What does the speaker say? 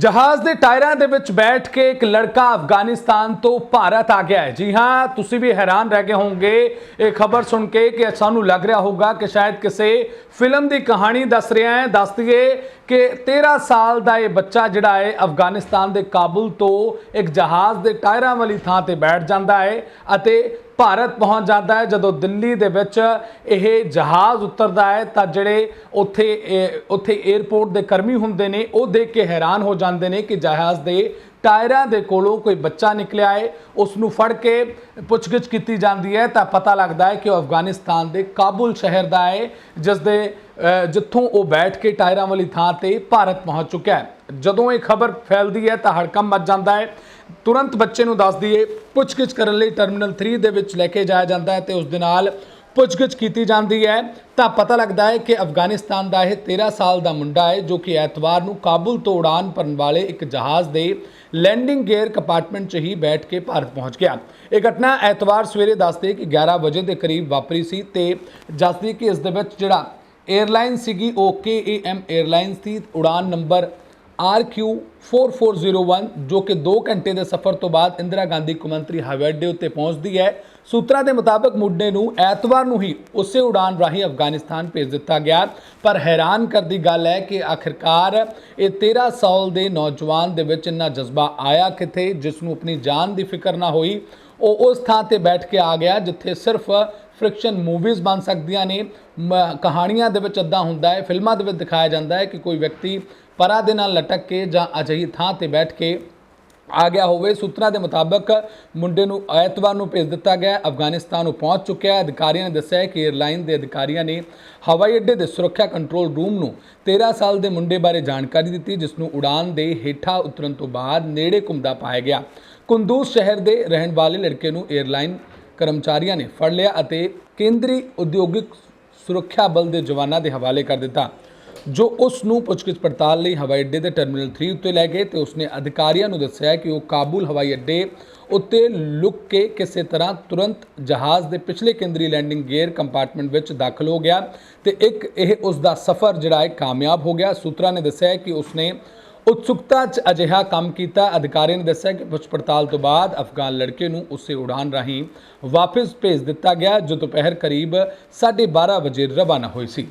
ਜਹਾਜ਼ ਦੇ ਟਾਇਰਾਂ ਦੇ ਵਿੱਚ ਬੈਠ ਕੇ ਇੱਕ ਲੜਕਾ ਅਫਗਾਨਿਸਤਾਨ ਤੋਂ ਭਾਰਤ ਆ ਗਿਆ ਹੈ। ਜੀ ਹਾਂ, ਤੁਸੀਂ ਵੀ ਹੈਰਾਨ ਰਹਿ ਗਏ ਹੋਵੋਗੇ। ਇਹ ਖਬਰ ਸੁਣ ਕੇ ਕਿ ਸਾਨੂੰ ਲੱਗ ਰਿਹਾ ਹੋਊਗਾ ਕਿ ਸ਼ਾਇਦ ਕਿਸੇ ਫਿਲਮ ਦੀ ਕਹਾਣੀ ਦੱਸ ਰਿਹਾ ਹੈ। ਦੱਸ ਦਈਏ ਕਿ 13 ਸਾਲ ਦਾ ਇਹ ਬੱਚਾ ਜਿਹੜਾ ਹੈ, ਅਫਗਾਨਿਸਤਾਨ ਦੇ ਕਾਬੁਲ ਤੋਂ ਇੱਕ ਜਹਾਜ਼ ਦੇ ਟਾਇਰਾਂ ਵਾਲੀ ਥਾਂ ਤੇ ਬੈਠ ਜਾਂਦਾ ਹੈ ਅਤੇ ਭਾਰਤ ਪਹੁੰਚ ਜਾਂਦਾ ਹੈ। ਜਦੋਂ ਦਿੱਲੀ ਦੇ ਵਿੱਚ ਇਹ ਜਹਾਜ਼ ਉਤਰਦਾ ਹੈ, ਤਾਂ ਜਿਹੜੇ ਉੱਥੇ ਉੱਥੇ 에ਅਰਪੋਰਟ ਦੇ ਕਰਮੀ ਹੁੰਦੇ ਨੇ, ਉਹ ਦੇਖ ਕੇ ਹੈਰਾਨ ਹੋ ਜਾਂਦੇ ਨੇ ਕਿ ਜਹਾਜ਼ ਦੇ ਟਾਇਰਾਂ ਦੇ ਕੋਲੋਂ ਕੋਈ ਬੱਚਾ ਨਿਕਲਿਆ ਹੈ। ਉਸ ਨੂੰ ਫੜ ਕੇ ਪੁੱਛਗਿੱਛ ਕੀਤੀ ਜਾਂਦੀ ਹੈ, ਤਾਂ ਪਤਾ ਲੱਗਦਾ ਹੈ ਕਿ ਉਹ ਅਫਗਾਨਿਸਤਾਨ ਦੇ ਕਾਬੁਲ ਸ਼ਹਿਰ ਦਾ ਹੈ ਜਿਸ ਦੇ ਜਿੱਥੋਂ ਉਹ ਬੈਠ ਕੇ ਟਾਇਰਾਂ ਵਾਲੀ ਥਾਂ ਤੇ ਭਾਰਤ ਪਹੁੰਚ ਚੁੱਕਾ ਹੈ। ਜਦੋਂ ਇਹ ਖਬਰ ਫੈਲਦੀ ਹੈ ਤਾਂ ਹੜਕਮ ਮਚ ਜਾਂਦਾ ਹੈ। ਤੁਰੰਤ ਬੱਚੇ ਨੂੰ ਦੱਸ ਦਈਏ, ਪੁੱਛਗਿੱਛ ਕਰਨ ਲਈ ਟਰਮੀਨਲ 3 ਦੇ ਵਿੱਚ ਲੈ ਕੇ ਜਾਇਆ ਜਾਂਦਾ ਹੈ ਤੇ ਉਸ ਦੇ ਨਾਲ ਪੁੱਛਗਿੱਛ ਕੀਤੀ ਜਾਂਦੀ ਹੈ। ਤਾਂ ਪਤਾ ਲੱਗਦਾ ਹੈ ਕਿ ਅਫਗਾਨਿਸਤਾਨ ਦਾ ਇਹ 13 ਸਾਲ ਦਾ ਮੁੰਡਾ ਹੈ, ਜੋ ਕਿ ਐਤਵਾਰ ਨੂੰ ਕਾਬੁਲ ਤੋਂ ਉਡਾਨ ਭਰਨ ਵਾਲੇ ਇੱਕ ਜਹਾਜ਼ ਦੇ ਲੈਂਡਿੰਗ ਗੇਅਰ ਕੰਪਾਰਟਮੈਂਟ 'ਚ ਹੀ ਬੈਠ ਕੇ ਭਾਰਤ ਪਹੁੰਚ ਗਿਆ। ਇਹ ਘਟਨਾ ਐਤਵਾਰ ਸਵੇਰੇ ਦੱਸਦੇ ਕਿ 11 ਵਜੇ ਦੇ ਕਰੀਬ ਵਾਪਰੀ ਸੀ ਤੇ ਦੱਸਦੀ ਕਿ ਇਸ ਦੇ ਵਿੱਚ ਜਿਹੜਾ 에ਅਰਲਾਈਨ ਸੀਗੀ, ਉਹ KAM 에ਅਰਲਾਈਨਸ ਦੀ ਉਡਾਨ ਨੰਬਰ RQ4401 ਜੋ ਕਿ 2 ਘੰਟੇ ਦੇ ਸਫ਼ਰ ਤੋਂ ਬਾਅਦ ਇੰਦਰਾ ਗਾਂਧੀ ਕੌਮਾਂਤਰੀ ਹਵਾਈ ਅੱਡੇ ਉੱਤੇ ਪਹੁੰਚਦੀ ਹੈ। ਸੂਤਰਾਂ ਦੇ ਮੁਤਾਬਕ ਮੁੰਡੇ ਨੂੰ ਐਤਵਾਰ ਨੂੰ ਹੀ ਉਸੇ ਉਡਾਨ ਰਾਹੀਂ ਅਫਗਾਨਿਸਤਾਨ ਭੇਜ ਦਿੱਤਾ ਗਿਆ। ਪਰ ਹੈਰਾਨ ਕਰਦੀ ਗੱਲ ਹੈ ਕਿ ਆਖਿਰਕਾਰ ਇਹ 13 ਸਾਲ ਦੇ ਨੌਜਵਾਨ ਦੇ ਵਿੱਚ ਇੰਨਾ ਜਜ਼ਬਾ ਆਇਆ ਕਿਥੇ, ਜਿਸ ਨੂੰ ਆਪਣੀ ਜਾਨ ਦੀ ਫਿਕਰ ਨਾ ਹੋਈ। ਉਹ ਉਸ ਥਾਂ ਤੇ ਬੈਠ ਕੇ ਆ ਗਿਆ, ਜਿੱਥੇ ਸਿਰਫ ਫ੍ਰਿਕਸ਼ਨ ਮੂਵੀਜ਼ ਬਣ ਸਕਦੀਆਂ ਨੇ। ਮ- ਕਹਾਣੀਆਂ ਦੇ ਵਿੱਚ ਅੱਦਾ ਹੁੰਦਾ ਹੈ, ਫਿਲਮਾਂ ਦੇ ਵਿੱਚ ਦਿਖਾਇਆ ਜਾਂਦਾ ਹੈ ਕਿ ਕੋਈ ਵਿਅਕਤੀ ਪਰਾਂ ਦੇ ਨਾਲ ਲਟਕ ਕੇ ਜਾਂ ਅਜਿਹੀ ਥਾਂ ਤੇ ਬੈਠ ਕੇ ਆ ਗਿਆ ਹੋਵੇ। ਸੂਤਰਾਂ ਦੇ ਮੁਤਾਬਕ ਮੁੰਡੇ ਨੂੰ ਐਤਵਾਰ ਨੂੰ ਭੇਜ ਦਿੱਤਾ ਗਿਆ ਅਫਗਾਨਿਸਤਾਨ ਨੂੰ ਪਹੁੰਚ ਚੁੱਕਿਆ ਹੈ। ਅਧਿਕਾਰੀਆਂ ਨੇ ਦੱਸਿਆ ਕਿ 에ਅਰਲਾਈਨ ਦੇ ਅਧਿਕਾਰੀਆਂ ਨੇ ਹਵਾਈ ਅੱਡੇ ਦੇ ਸੁਰੱਖਿਆ ਕੰਟਰੋਲ ਰੂਮ ਨੂੰ 13 ਸਾਲ ਦੇ ਮੁੰਡੇ ਬਾਰੇ ਜਾਣਕਾਰੀ ਦਿੱਤੀ, ਜਿਸ ਨੂੰ ਉਡਾਨ ਦੇ ਹੇਠਾਂ ਉਤਰਨ ਤੋਂ ਬਾਅਦ ਨੇੜੇ ਘੁੰਮਦਾ ਪਾਇਆ ਗਿਆ। ਕੁੰਦੂਸ ਸ਼ਹਿਰ ਦੇ ਰਹਿਣ ਵਾਲੇ ਲੜਕੇ ਨੂੰ 에ਅਰਲਾਈਨ ਕਰਮਚਾਰੀਆਂ ਨੇ ਫੜ ਲਿਆ ਅਤੇ ਕੇਂਦਰੀ ਉਦਯੋਗਿਕ ਸੁਰੱਖਿਆ ਬਲ ਦੇ ਜਵਾਨਾਂ ਦੇ ਹਵਾਲੇ ਕਰ ਦਿੱਤਾ, ਜੋ ਉਸ ਨੂੰ ਪੁੱਛਗਿੱਛ ਪੜਤਾਲ ਲਈ ਹਵਾਈ ਅੱਡੇ ਦੇ ਟਰਮੀਨਲ 3 ਉੱਤੇ ਲੈ ਗਏ ਤੇ ਉਸਨੇ ਅਧਿਕਾਰੀਆਂ ਨੂੰ ਦੱਸਿਆ ਕਿ ਉਹ ਕਾਬੁਲ ਹਵਾਈ ਅੱਡੇ ਉੱਤੇ ਲੁੱਕ ਕੇ ਕਿਸੇ ਤਰ੍ਹਾਂ ਤੁਰੰਤ ਜਹਾਜ਼ ਦੇ ਪਿਛਲੇ ਕੇਂਦਰੀ ਲੈਂਡਿੰਗ ਗੇਅਰ ਕੰਪਾਰਟਮੈਂਟ ਵਿੱਚ ਦਾਖਲ ਹੋ ਗਿਆ ਤੇ ਇੱਕ ਇਹ ਉਸ ਦਾ ਸਫ਼ਰ ਜਿਹੜਾ ਹੈ ਕਾਮਯਾਬ ਹੋ ਗਿਆ। ਸੂਤਰਾਂ ਨੇ ਦੱਸਿਆ ਕਿ ਉਸਨੇ ਉਤਸੁਕਤਾ 'ਚ ਅਜਿਹਾ ਕੰਮ ਕੀਤਾ। ਅਧਿਕਾਰੀ ਨੇ ਦੱਸਿਆ ਕਿ ਪੁੱਛ ਪੜਤਾਲ ਤੋਂ ਬਾਅਦ ਅਫਗਾਨ ਲੜਕੇ ਨੂੰ ਉਸੇ ਉਡਾਨ ਰਾਹੀਂ ਵਾਪਸ ਭੇਜ ਦਿੱਤਾ ਗਿਆ, ਜੋ ਦੁਪਹਿਰ ਕਰੀਬ 12:30 ਵਜੇ ਰਵਾਨਾ ਹੋਈ ਸੀ।